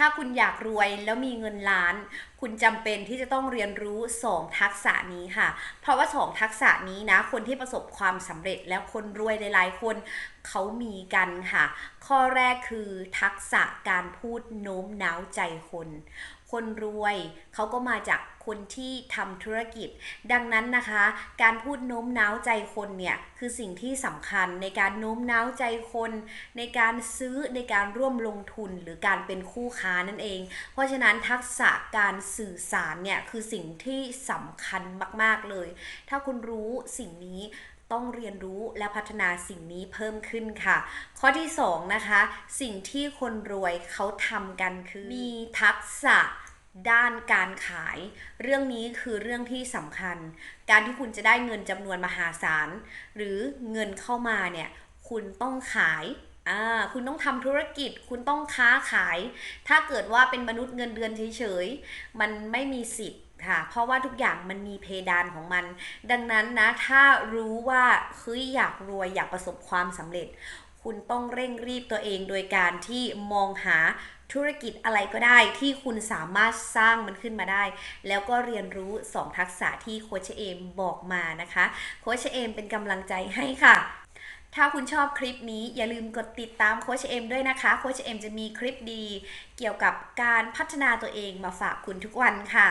ถ้าคุณอยากรวยแล้วมีเงินล้าน คุณจำเป็นที่จะต้องเรียนรู้ 2 ทักษะนี้ค่ะ เพราะว่า 2 ทักษะนี้นะ คนที่ประสบความสำเร็จแล้วคนรวยหลายๆ คนเขามีกันค่ะ ข้อแรกคือทักษะการพูดโน้มน้าวใจคน คนรวยเขาก็มาจากคนที่ทำธุรกิจ ดังนั้นนะคะ การพูดโน้มน้าวใจคนเนี่ยคือสิ่งที่สำคัญในการโน้มน้าวใจคน ในการซื้อในการร่วมลงทุนหรือการเป็นคู่ค้านั่นเอง เพราะฉะนั้นทักษะการสื่อสารเนี่ยคือสิ่งที่สำคัญมาก ๆเลย ถ้าคุณรู้สิ่งนี้ ต้องเรียนรู้และพัฒนาสิ่งนี้เพิ่มขึ้นค่ะ ข้อที่2นะคะสิ่งที่คนรวยเขาทำกันคือ มีทักษะด้านการขาย เรื่องนี้คือเรื่องที่สำคัญ การที่คุณจะได้เงินจำนวนมหาศาล หรือเงินเข้ามาเนี่ยคุณต้องขายคุณต้องทำธุรกิจ คุณต้องค้าขาย ถ้าเกิดว่าเป็นมนุษย์เงินเดือนเฉยๆ มันไม่มีสิทธิ์ ค่ะเพราะว่าทุกอย่างมันมีเพดานของมัน ดังนั้นนะ ถ้ารู้ว่าเฮ้ยอยากรวยอยากประสบความสำเร็จ คุณต้องเร่งรีบตัวเองโดยการที่มองหาธุรกิจอะไรก็ได้ที่คุณสามารถสร้างมันขึ้นมาได้ แล้วก็เรียนรู้ 2 ทักษะที่โคชเอมบอกมานะคะโคชเอมเป็นกำลังใจให้ค่ะถ้าคุณชอบคลิปนี้อย่าลืมกดติดตามโคชเอมด้วยนะคะโคชเอมจะมีคลิปดี เกี่ยวกับการพัฒนาตัวเองมาฝากคุณทุกวันค่ะ